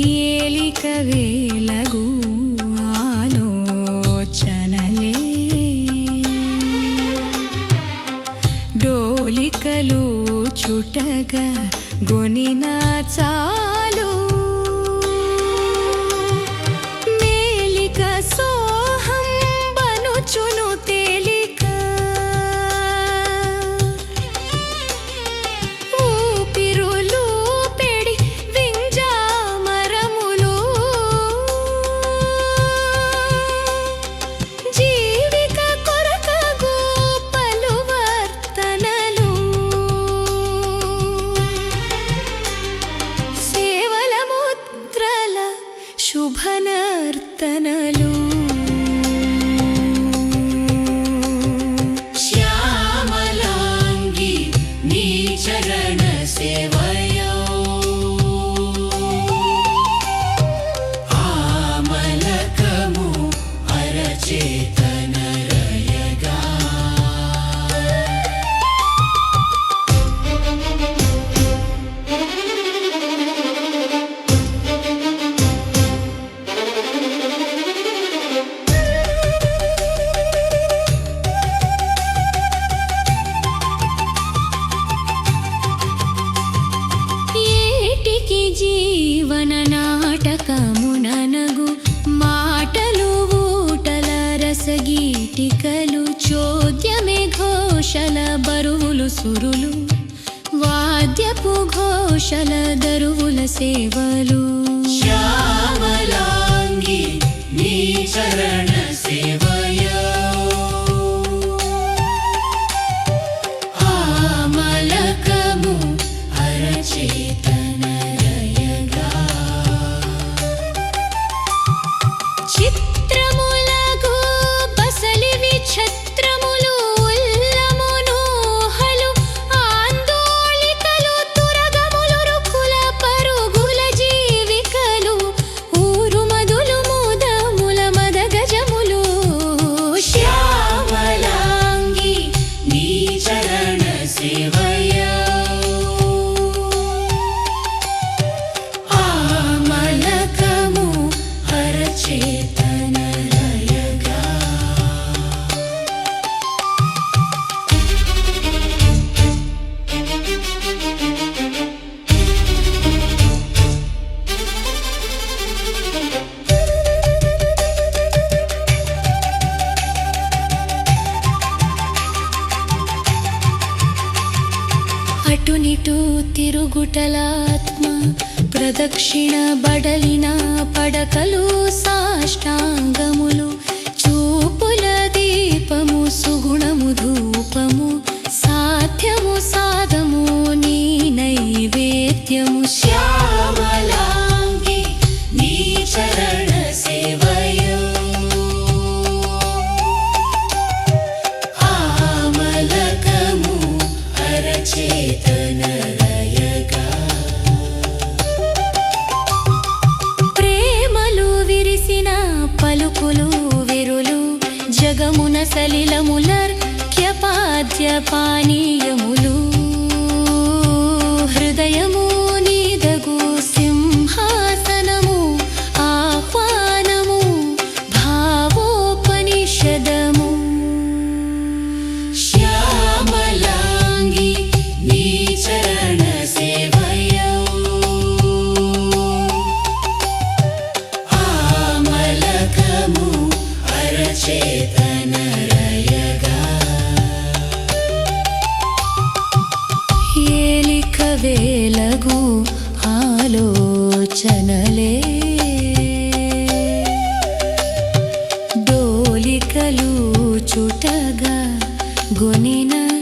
ఏలిక వేలగు ఆలోచనలే. డోలికలు చుటగా గొనినా చా సురులు వాద్యపు ఘోషల దరువుల సేవలు. శ్యామలాంగి నీ చరణ. అటునిటు తిరుగుటల ఆత్మ ప్రదక్షిణ బడలిన పడకలు సాష్టాంగములు. చూపుల దీపము సుగుణము ధూపము. सलिलमुलर्घ्यपाद्यपानीयम् వేలగు ఆలోచనలే. డోలికలు చుటగా గొనినా